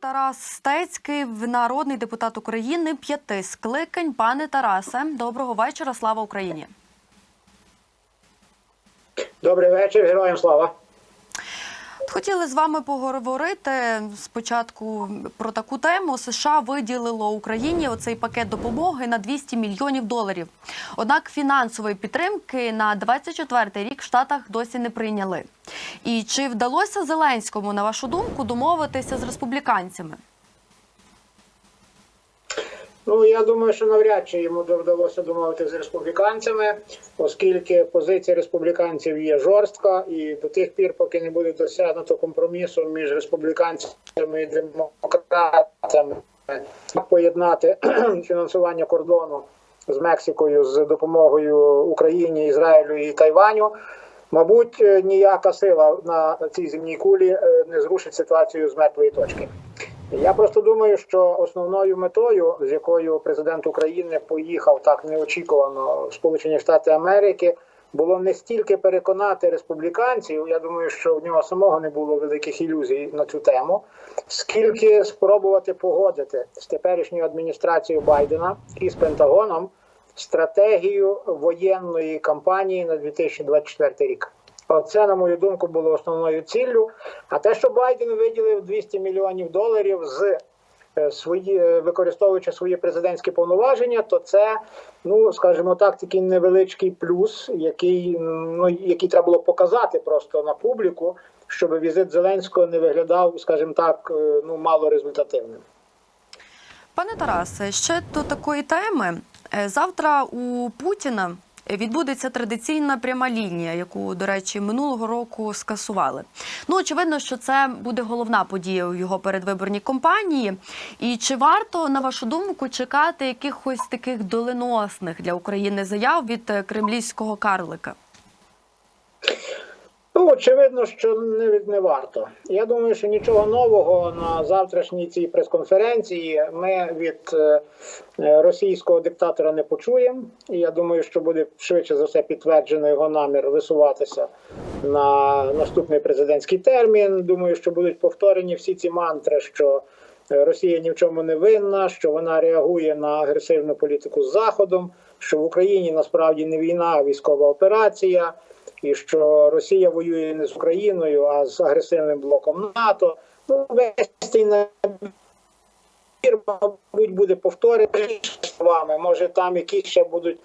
Тарас Стецький, народний депутат України, п'яти скликань. Пане Тарасе, доброго вечора. Слава Україні. Добрий вечір, героям слава. Хотіли з вами поговорити спочатку про таку тему. США виділило Україні оцей пакет допомоги на 200 мільйонів доларів. Однак фінансової підтримки на 24-й рік в Штатах досі не прийняли. І чи вдалося Зеленському, на вашу думку, домовитися з республіканцями? Ну я думаю, що навряд чи йому вдалося домовитися з республіканцями, оскільки позиція республіканців є жорстка, і до тих пір, поки не буде досягнуто компромісу між республіканцями і демократами, поєднати фінансування кордону з Мексикою з допомогою Україні, Ізраїлю і Тайваню. Мабуть, е, ніяка сила на цій земній кулі е, не зрушить ситуацію з мертвої точки. Я просто думаю, що основною метою, з якою президент України поїхав так неочікувано в Сполучені Штати Америки, було не стільки переконати республіканців. Я думаю, що в нього самого не було великих ілюзій на цю тему, скільки спробувати погодити з теперішньою адміністрацією Байдена і з Пентагоном стратегію воєнної кампанії на 2024 рік. Оце, на мою думку, було основною ціллю. А те, що Байден виділив 200 мільйонів доларів з е, свої е, використовуючи свої президентські повноваження, то це, ну скажімо так, такий невеличкий плюс, який ну який треба було показати просто на публіку, щоб візит Зеленського не виглядав, скажімо так, е, ну мало результативним. Пане Тарасе, ще до такої теми. Завтра у Путіна відбудеться традиційна пряма лінія, яку, до речі, минулого року скасували. Ну, очевидно, що це буде головна подія у його передвиборній кампанії. І чи варто, на вашу думку, чекати якихось таких доленосних для України заяв від е, кремлівського карлика? Ну, очевидно, що не, не варто. Я думаю, що нічого нового на завтрашній цій прес-конференції ми від е, російського диктатора не почуємо. І я думаю, що буде швидше за все підтверджено його намір висуватися на наступний президентський термін. Думаю, що будуть повторені всі ці мантри, що е, Росія ні в чому не винна, що вона реагує на агресивну політику з Заходом, що в Україні насправді не війна, а військова операція і що Росія воює не з Україною, а з агресивним блоком НАТО. Ну, весь цей набір, мабуть, буде повторений словами. Може, там якісь ще будуть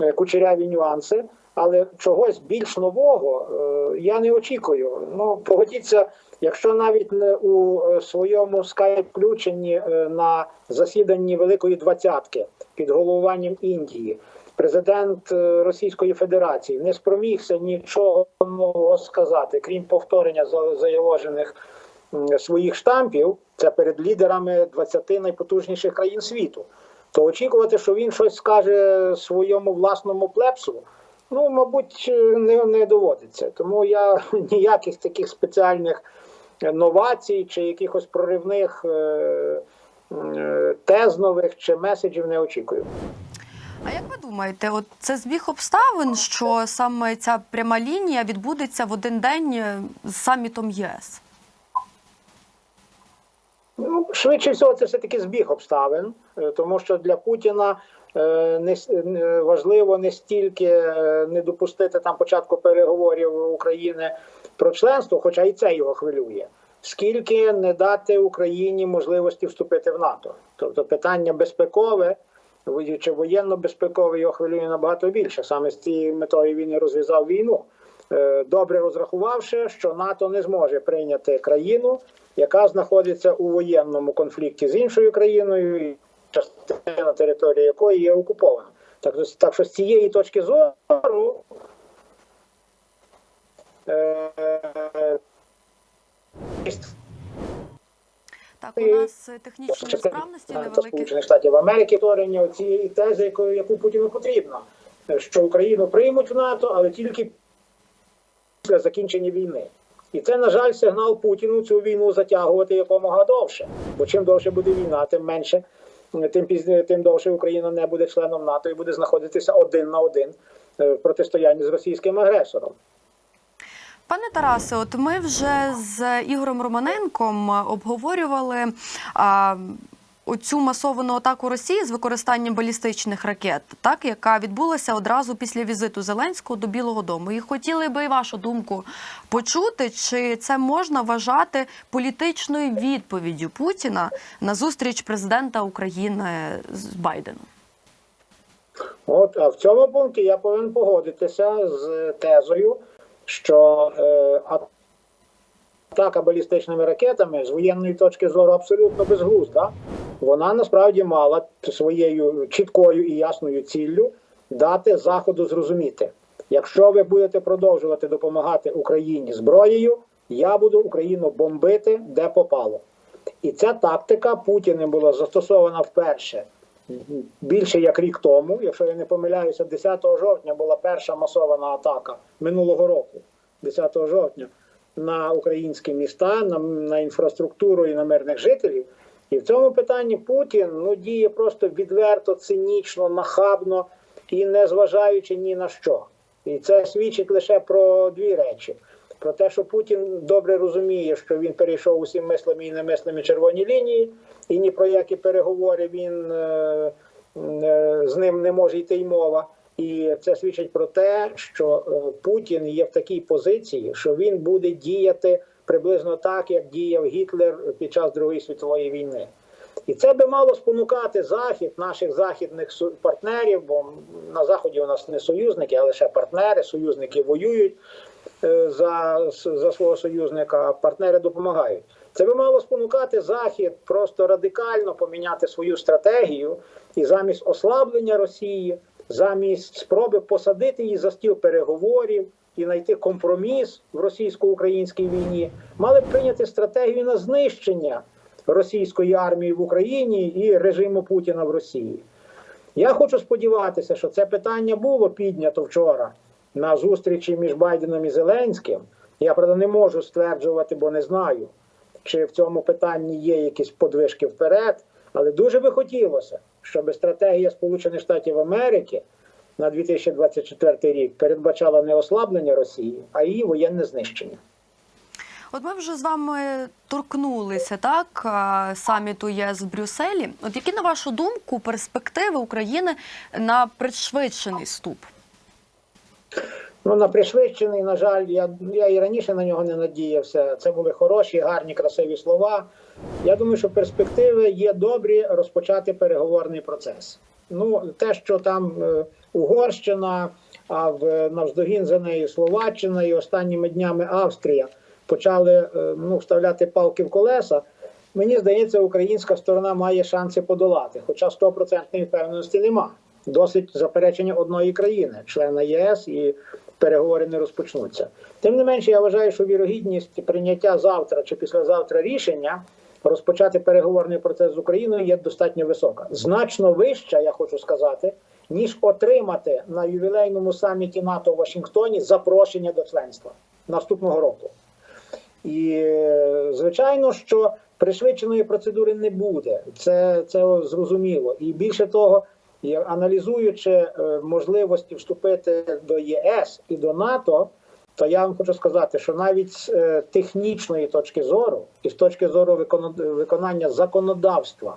е, кучеряві нюанси, але чогось більш нового е, я не очікую. Ну, погодіться, якщо навіть не у е, своєму скайп-включенні на засіданні Великої Двадцятки під головуванням Індії президент е, Російської Федерації не спромігся нічого нового сказати, крім повторення за- заявлених своїх штампів, це перед лідерами 20 найпотужніших країн світу. То очікувати, що він щось скаже своєму власному плепсу, ну, мабуть, не, не доводиться. Тому я ніяких таких спеціальних новацій чи якихось проривних е, е, тез нових чи меседжів не очікую. А як ви думаєте, от це збіг обставин, що саме ця пряма лінія відбудеться в один день е, з самітом ЄС? Ну, швидше всього, це все таки збіг обставин, е, тому що для Путіна е, не важливо не стільки не допустити там початку переговорів України про членство, хоча і це його хвилює, скільки не дати Україні можливості вступити в НАТО. Тобто питання безпекове чи воєнно-безпекове його хвилює набагато більше. Саме з цією метою він і розв'язав війну. Е, добре розрахувавши, що НАТО не зможе прийняти країну, яка знаходиться у воєнному конфлікті з іншою країною, частина території якої є окупована. Так, так що з цієї точки зору. Е, Так, у нас е, технічні несправності невеликі. Сполучених Штатів Америки творення цієї тези, яку, яку Путіну потрібно, що Україну приймуть в НАТО, але тільки після закінчення війни. І це, на жаль, сигнал Путіну цю війну затягувати якомога довше. Бо чим довше буде війна, тим менше, тим пізніше, тим довше Україна не буде членом НАТО і буде знаходитися один на один е, в протистоянні з російським агресором. Пане Тарасе, от ми вже з Ігорем Романенком обговорювали а, оцю масовану атаку Росії з використанням балістичних ракет, так яка відбулася одразу після візиту Зеленського до Білого Дому. І хотіли би і вашу думку почути, чи це можна вважати політичною відповіддю Путіна на зустріч президента України з Байденом. От, а в цьому пункті я повинен погодитися з тезою, що е, атака балістичними ракетами з воєнної точки зору абсолютно безглузда. Вона насправді мала своєю чіткою і ясною ціллю дати Заходу зрозуміти, якщо ви будете продовжувати допомагати Україні зброєю, я буду Україну бомбити де попало. І ця тактика Путіним була застосована вперше більше як рік тому, якщо я не помиляюся, 10 жовтня була перша масована атака минулого року, 10 жовтня, на українські міста, на, на інфраструктуру і на мирних жителів. І в цьому питанні Путін ну, діє просто відверто, цинічно, нахабно і не зважаючи ні на що. І це свідчить лише про дві речі: про те, що Путін добре розуміє, що він перейшов усі мислимі і немислимі червоні лінії, і ні про які переговори він е, е, з ним не може йти й мова. І це свідчить про те, що е, Путін є в такій позиції, що він буде діяти приблизно так, як діяв Гітлер під час Другої світової війни. І це би мало спонукати захід наших західних партнерів, бо на заході у нас не союзники, а лише партнери. Союзники воюють е, за, за свого союзника, а партнери допомагають. Це би мало спонукати захід просто радикально поміняти свою стратегію і замість ослаблення Росії, замість спроби посадити її за стіл переговорів і знайти компроміс в російсько-українській війні, мали б прийняти стратегію на знищення російської армії в Україні і режиму Путіна в Росії. Я хочу сподіватися, що це питання було піднято вчора на зустрічі між Байденом і Зеленським. Я правда не можу стверджувати, бо не знаю, чи в цьому питанні є якісь подвижки вперед. Але дуже би хотілося, щоб стратегія Сполучених Штатів Америки на 2024 рік передбачала не ослаблення Росії, а її воєнне знищення. От ми вже з вами торкнулися так саміту ЄС в Брюсселі. От які на вашу думку перспективи України на пришвидшений вступ? Ну, на пришвидшений, на жаль, я, я і раніше на нього не надіявся. Це були хороші, гарні, красиві слова. Я думаю, що перспективи є добрі розпочати переговорний процес. Ну, те, що там е, Угорщина, а в навздогін за нею Словаччина і останніми днями Австрія почали е, ну, вставляти палки в колеса. Мені здається, українська сторона має шанси подолати, хоча 100% впевненості нема. Досить заперечення одної країни, члена ЄС, і переговори не розпочнуться. Тим не менше, я вважаю, що вірогідність прийняття завтра чи післязавтра рішення розпочати переговорний процес з Україною є достатньо висока, значно вища, я хочу сказати, ніж отримати на ювілейному саміті НАТО в Вашингтоні запрошення до членства наступного року. І звичайно, що пришвидшеної процедури не буде. Це, це зрозуміло. І більше того, аналізуючи е, можливості вступити до ЄС і до НАТО, то я вам хочу сказати, що навіть з е, технічної точки зору і з точки зору виконання законодавства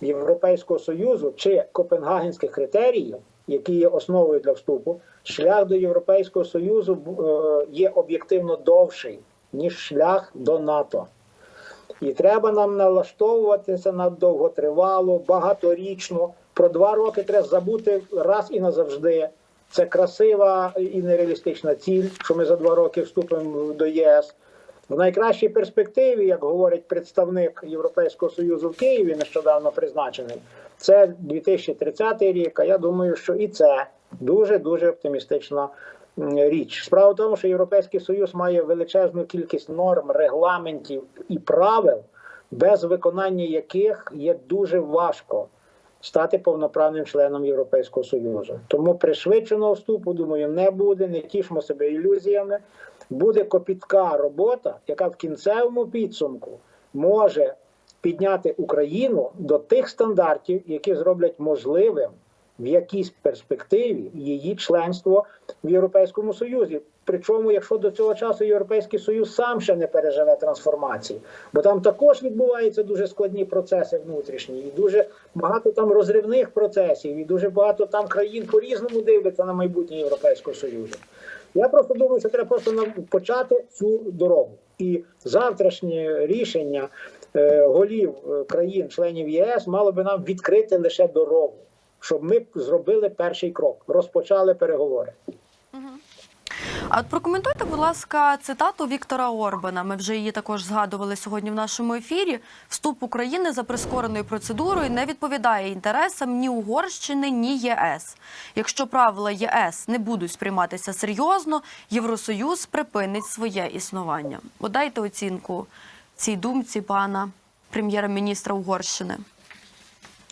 Європейського союзу чи копенгагенських критеріїв, які є основою для вступу, шлях до Європейського союзу е, є об'єктивно довший ніж шлях до НАТО. І треба нам налаштовуватися на довготривалу, багаторічну. Про два роки треба забути раз і назавжди. Це красива і нереалістична ціль, що ми за два роки вступимо до ЄС. В найкращій перспективі, як говорить представник Європейського союзу в Києві, нещодавно призначений, це 2030 рік. А я думаю, що і це дуже дуже оптимістична річ. Справа в тому, що Європейський Союз має величезну кількість норм, регламентів і правил, без виконання яких є дуже важко стати повноправним членом Європейського Союзу. Тому пришвидшеного вступу, думаю, не буде. Не тішмо себе ілюзіями. Буде копітка робота, яка в кінцевому підсумку може підняти Україну до тих стандартів, які зроблять можливим в якійсь перспективі її членство в Європейському Союзі. Причому, якщо до цього часу Європейський Союз сам ще не переживе трансформації, бо там також відбуваються дуже складні процеси внутрішні, і дуже багато там розривних процесів, і дуже багато там країн по-різному дивляться на майбутнє Європейського Союзу. Я просто думаю, що треба просто почати цю дорогу. І завтрашнє рішення е, голів е, країн-членів ЄС мало би нам відкрити лише дорогу, щоб ми зробили перший крок, розпочали переговори. А от прокоментуйте, будь ласка, цитату Віктора Орбана. Ми вже її також згадували сьогодні в нашому ефірі. Вступ України за прискореною процедурою не відповідає інтересам ні Угорщини, ні ЄС. Якщо правила ЄС не будуть сприйматися серйозно, Євросоюз припинить своє існування. От дайте оцінку цій думці пана прем'єра-міністра Угорщини.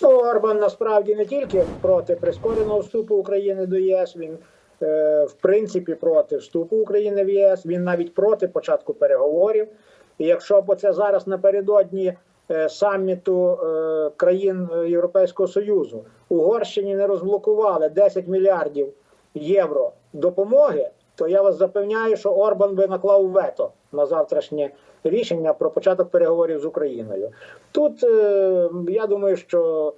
Ну, Орбан насправді не тільки проти прискореного вступу України до ЄС. Він е, в принципі проти вступу України в ЄС. Він навіть проти початку переговорів. І якщо б це зараз напередодні е, саміту е, країн Європейського Союзу Угорщині не розблокували 10 мільярдів євро допомоги, то я вас запевняю, що Орбан би наклав вето на завтрашнє рішення про початок переговорів з Україною. Тут е, я думаю, що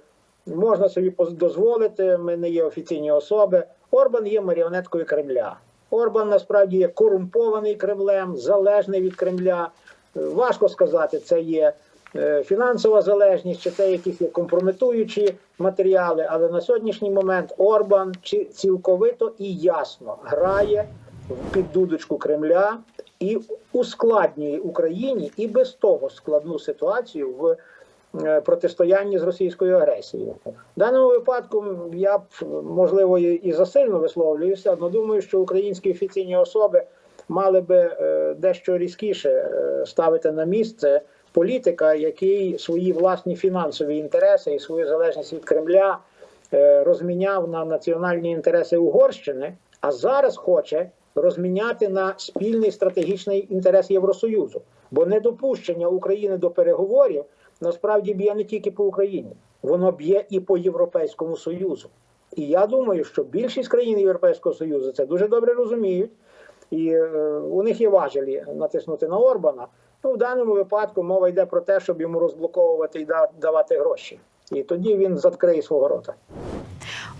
можна собі дозволити. Ми не є офіційні особи. Орбан є маріонеткою Кремля. Орбан насправді є корумпований Кремлем, залежний від Кремля. Е, Важко сказати, це є е, фінансова залежність, чи це якісь є компрометуючі матеріали. Але на сьогоднішній момент Орбан цілковито і ясно грає в піддудочку Кремля і ускладнює Україні і без того складну ситуацію в е, протистоянні з російською агресією. В даному випадку я б можливо і засильно висловлююся, але думаю, що українські офіційні особи мали би е, дещо різкіше е, ставити на місце політика, який свої власні фінансові інтереси і свою залежність від Кремля розміняв на національні інтереси Угорщини, а зараз хоче розміняти на спільний стратегічний інтерес Євросоюзу. Бо недопущення України до переговорів насправді б'є не тільки по Україні, воно б'є і по Європейському Союзу. І я думаю, що більшість країн Європейського Союзу це дуже добре розуміють, і е, у них є важелі натиснути на Орбана. Ну, в даному випадку мова йде про те, щоб йому розблоковувати і давати гроші. І тоді він заткриє свого рота.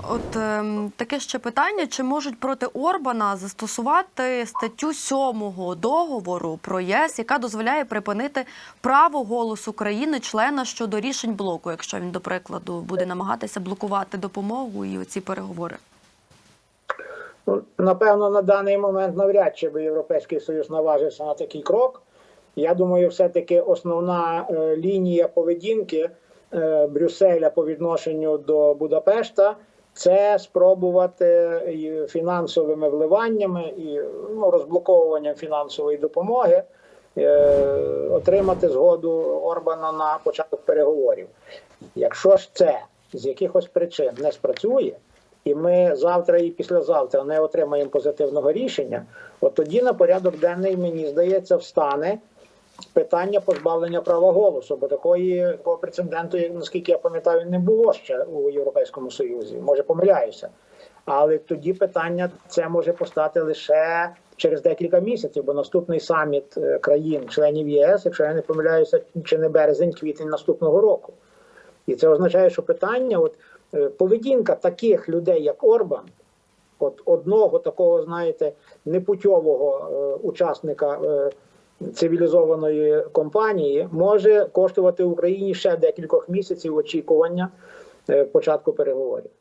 От ем, таке ще питання: чи можуть проти Орбана застосувати статтю 7 договору про ЄС, яка дозволяє припинити право голосу країни члена щодо рішень блоку, якщо він, до прикладу, буде намагатися блокувати допомогу і оці переговори? Ну, напевно, на даний момент навряд чи би Європейський Союз наважився на такий крок. Я думаю, все-таки основна е, лінія поведінки е, Брюсселя по відношенню до Будапешта це спробувати і фінансовими вливаннями і ну, розблоковуванням фінансової допомоги е, отримати згоду Орбана на початок переговорів. Якщо ж це з якихось причин не спрацює, і ми завтра і післязавтра не отримаємо позитивного рішення, от тоді на порядок денний, мені здається, встане питання позбавлення права голосу, бо такої такого прецеденту, наскільки я пам'ятаю, не було ще у Європейському Союзі. Може, помиляюся. Але тоді питання це може постати лише через декілька місяців, бо наступний саміт е, країн-членів ЄС, якщо я не помиляюся, чи не березень-квітень наступного року. І це означає, що питання, от е, поведінка таких людей, як Орбан, от одного такого, знаєте, непутьового е, учасника е, цивілізованої компанії, може коштувати Україні ще декількох місяців очікування е, початку переговорів.